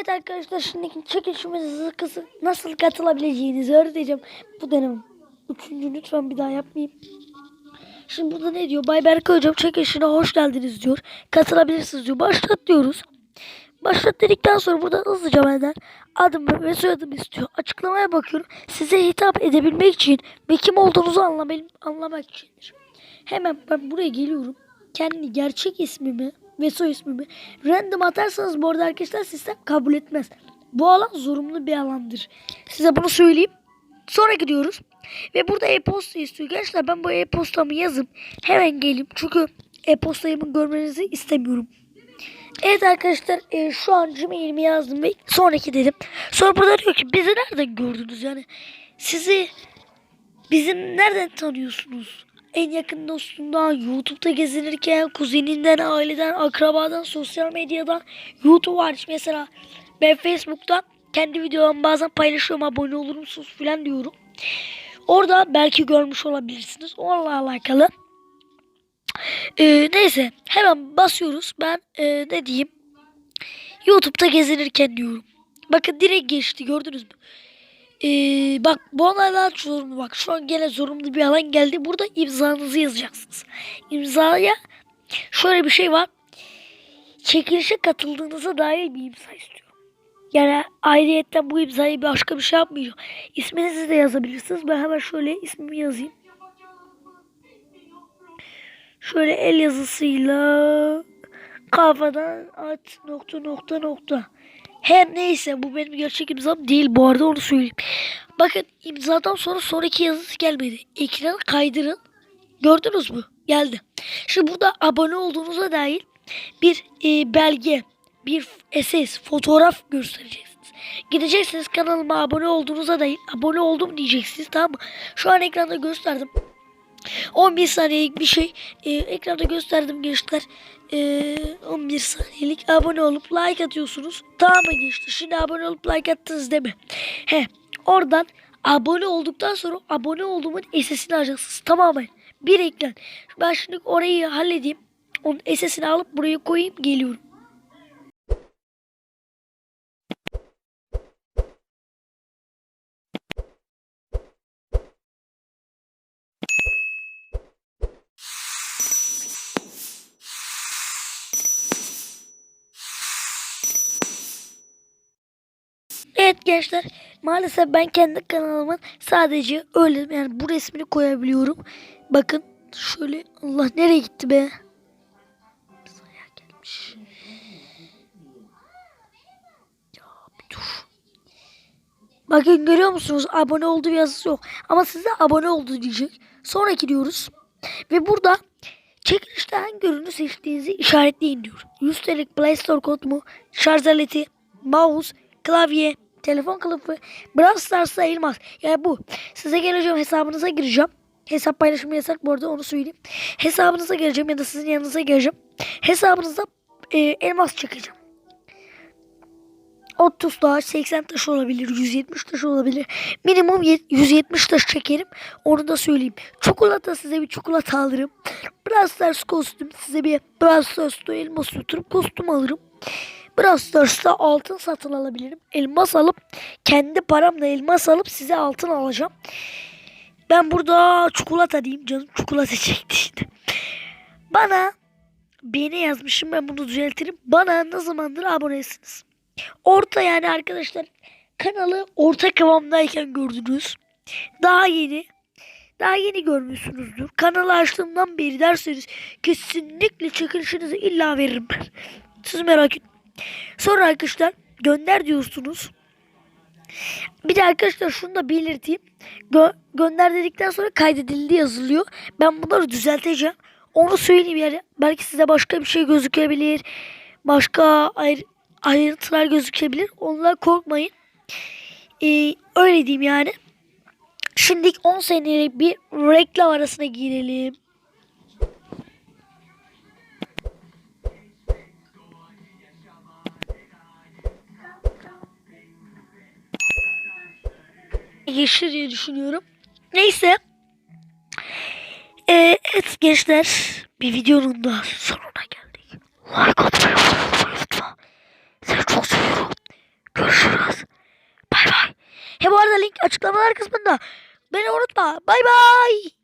Evet arkadaşlar şimdiki çekilişimize kısa nasıl katılabileceğinizi öğreteceğim. Bu dönem üçüncü lütfen bir daha yapmayayım. Şimdi burada ne diyor? Bay Berkay hocam çekilişine hoş geldiniz diyor. Katılabilirsiniz diyor. Başlat diyoruz. Başlat dedikten sonra burada hızlıca benden adım ve soyadımı istiyor. Açıklamaya bakıyorum. Size hitap edebilmek için ve kim olduğunuzu anlamak, anlamak içindir. Hemen ben buraya geliyorum. Kendi gerçek ismimi ve soy ismimi random atarsanız bu arada arkadaşlar sistem kabul etmez. Bu alan zorunlu bir alandır. Size bunu söyleyeyim. Sonra gidiyoruz. Ve burada e-posta istiyor. Gençler ben bu e-postamı yazıp hemen geleyim. Çünkü e-postayımı görmenizi istemiyorum. Evet arkadaşlar e, şu an Gmail'imi yazdım ve sonraki dedim. Sonra burada diyor ki bizi nereden gördünüz yani? Sizi bizim nereden tanıyorsunuz? En yakın dostundan, YouTube'da gezinirken, kuzeninden, aileden, akrabadan, sosyal medyadan, YouTube hariç mesela ben Facebook'ta kendi videolarımı bazen paylaşıyorum abone olur musunuz falan diyorum. Orada belki görmüş olabilirsiniz. Onunla alakalı. Ee, neyse hemen basıyoruz. Ben e, ne diyeyim? YouTube'da gezinirken diyorum. Bakın direkt geçti gördünüz mü? Ee, bak bu olaylar zorunlu bak. Şu an gene zorunlu bir alan geldi. Burada imzanızı yazacaksınız. İmzaya şöyle bir şey var. Çekilişe katıldığınıza dair bir imza istiyorum. Yani ayrıyetten bu imzayı başka bir şey yapmayacağım. İsminizi de yazabilirsiniz. Ben hemen şöyle ismimi yazayım. Şöyle el yazısıyla kafadan at nokta nokta nokta. Her neyse bu benim gerçek imzam değil bu arada onu söyleyeyim. Bakın imzadan sonra sonraki yazısı gelmedi. Ekranı kaydırın. Gördünüz mü? Geldi. Şimdi burada abone olduğunuza dair bir e, belge, bir SS, fotoğraf göstereceksiniz. Gideceksiniz kanalıma abone olduğunuza dair abone oldum diyeceksiniz tamam mı? Şu an ekranda gösterdim. 11 saniyelik bir şey e, ekranda gösterdim gençler. E, 11 saniyelik abone olup like atıyorsunuz. Tamam mı gençler? Şimdi abone olup like attınız değil mi? He, oradan abone olduktan sonra abone olduğumun SS'ini alacaksınız. Tamamen. Bir ekran. Ben şimdi orayı halledeyim. Onun SS'ini alıp buraya koyayım geliyorum. Evet gençler maalesef ben kendi kanalımın sadece öyle yani bu resmini koyabiliyorum. Bakın şöyle Allah nereye gitti be? Saya gelmiş. Ya bir dur. Bakın görüyor musunuz? Abone olduğu yazısı yok. Ama size abone oldu diyecek. Sonra gidiyoruz. Ve burada çekilişte hangi ürünü seçtiğinizi işaretleyin diyor. 100 TL'lik Play Store kod mu? Şarj aleti, mouse, klavye, telefon kılıfı, Brawl Stars sayılmaz. Yani bu. Size geleceğim hesabınıza gireceğim. Hesap paylaşımı yasak bu arada onu söyleyeyim. Hesabınıza geleceğim ya da sizin yanınıza geleceğim. Hesabınıza e, elmas çekeceğim. 30 taş, 80 taş olabilir, 170 taş olabilir. Minimum ye- 170 taş çekerim. Onu da söyleyeyim. Çikolata size bir çikolata alırım. Brawl Stars kostüm size bir Brawl Stars'ta elmas tutup kostüm alırım. Brawl Stars'ta altın satın alabilirim. Elmas alıp kendi paramla elmas alıp size altın alacağım. Ben burada çikolata diyeyim canım. Çikolata çekti işte. Bana beni yazmışım ben bunu düzeltirim. Bana ne zamandır abonesiniz? Orta yani arkadaşlar kanalı orta kıvamdayken gördünüz. Daha yeni daha yeni görmüşsünüzdür. Kanalı açtığımdan beri derseniz kesinlikle çekilişinizi illa veririm ben. Siz merak etmeyin. Sonra arkadaşlar gönder diyorsunuz. Bir de arkadaşlar şunu da belirteyim. Gö- gönder dedikten sonra kaydedildi yazılıyor. Ben bunları düzelteceğim. Onu söyleyeyim yani. Belki size başka bir şey gözükebilir. Başka ayrı, ayrıntılar gözükebilir. Ondan korkmayın. Ee, öyle diyeyim yani. Şimdi 10 senelik bir reklam arasına girelim. geçti diye düşünüyorum. Neyse. Ee, evet gençler bir videonun da sonuna geldik. Like atmayı unutmayın lütfen. Seni çok seviyorum. Görüşürüz. Bay bay. He bu arada link açıklamalar kısmında. Beni unutma. Bay bay.